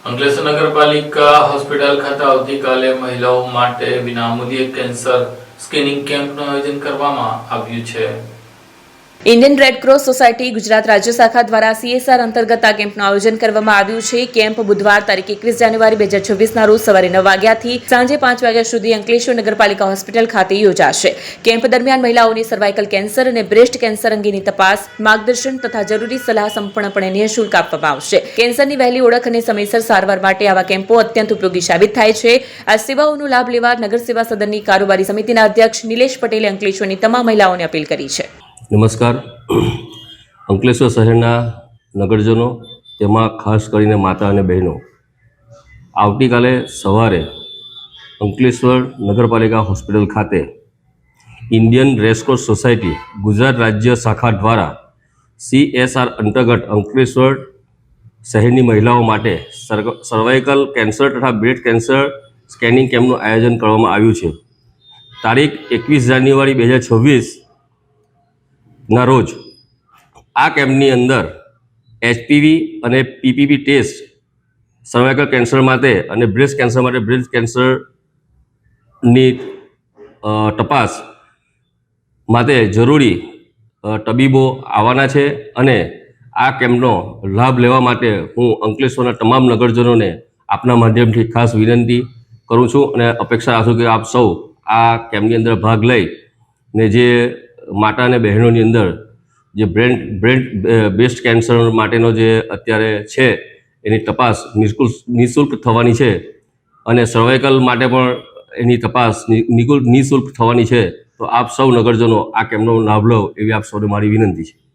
અંકલેશ્વર નગરપાલિકા હોસ્પિટલ ખાતે આવતીકાલે મહિલાઓ માટે વિનામૂલ્યે કેન્સર સ્ક્રીનિંગ કેમ્પનું આયોજન કરવામાં આવ્યું છે. ઇન્ડિયન રેડક્રોસ સોસાયટી ગુજરાત રાજ્ય શાખા દ્વારા સીએસઆર અંતર્ગત આ કેમ્પનું આયોજન કરવામાં આવ્યું છે. કેમ્પ બુધવાર તારીખ એકવીસ જાન્યુઆરી બે હજાર છવ્વીસના રોજ સવારે નવ વાગ્યાથી સાંજે પાંચ વાગ્યા સુધી અંકલેશ્વર નગરપાલિકા હોસ્પિટલ ખાતે યોજાશે. કેમ્પ દરમિયાન મહિલાઓની સર્વાઇકલ કેન્સર અને બ્રેસ્ટ કેન્સર અંગેની તપાસ, માર્ગદર્શન તથા જરૂરી સલાહ સંપૂર્ણપણે નિઃશુલ્ક આપવામાં આવશે. કેન્સરની વહેલી ઓળખ અને સમયસર સારવાર માટે આવા કેમ્પો અત્યંત ઉપયોગી સાબિત થાય છે. આ સેવાઓનો લાભ લેવા નગર સેવા સદનની કારોબારી સમિતિના અધ્યક્ષ નિલેશ પટેલે અંકલેશ્વરની તમામ મહિલાઓને અપીલ કરી છે. નમસ્કાર. અંકલેશ્વર શહેરના નગરજનો, તેમાં ખાસ કરીને માતા અને બહેનો. આવતીકાલે સવારે અંકલેશ્વર નગરપાલિકા હોસ્પિટલ ખાતે ઇન્ડિયન રેસકોર્સ સોસાયટી ગુજરાત રાજ્ય શાખા દ્વારા સીએસઆર અંતર્ગત અંકલેશ્વર શહેરની મહિલાઓ માટે સર્વ- સર્વાઇકલ કેન્સર તથા બ્રેસ્ટ કેન્સર સ્કેનિંગ કેમ્પનું આયોજન કરવામાં આવ્યું છે. તારીખ એકવીસ જાન્યુઆરી બે હજાર છવ્વીસ ના રોજ. આ કેમ્પની અંદર એચપીવી અને પીપીવી ટેસ્ટ સર્વાઇકલ કેન્સર માટે અને બ્રેસ્ટ કેન્સર માટે બ્રેસ્ટ કેન્સરની તપાસ માટે જરૂરી તબીબો આવવાના છે અને આ કેમ્પનો લાભ લેવા માટે હું અંકલેશ્વરના તમામ નગરજનોને આપના માધ્યમથી ખાસ વિનંતી કરું છું અને અપેક્ષા રાખું કે આપ સૌ આ કેમ્પની અંદર ભાગ લઈ ને જે માતા અને બહેનોની અંદર જે બ્રેન બ્રેન બ્રેસ્ટ કેન્સર માટેનો જે અત્યારે છે, એની તપાસ નિઃશુલ્ક નિઃશુલ્ક થવાની છે અને સર્વાઇકલ માટે પણ એની તપાસ નિ- નિઃશુલ્ક નિઃશુલ્ક થવાની છે. તો આપ સૌ નગરજનો આ કેમનો લાભ લો એવી આપ સૌને મારી વિનંતી છે.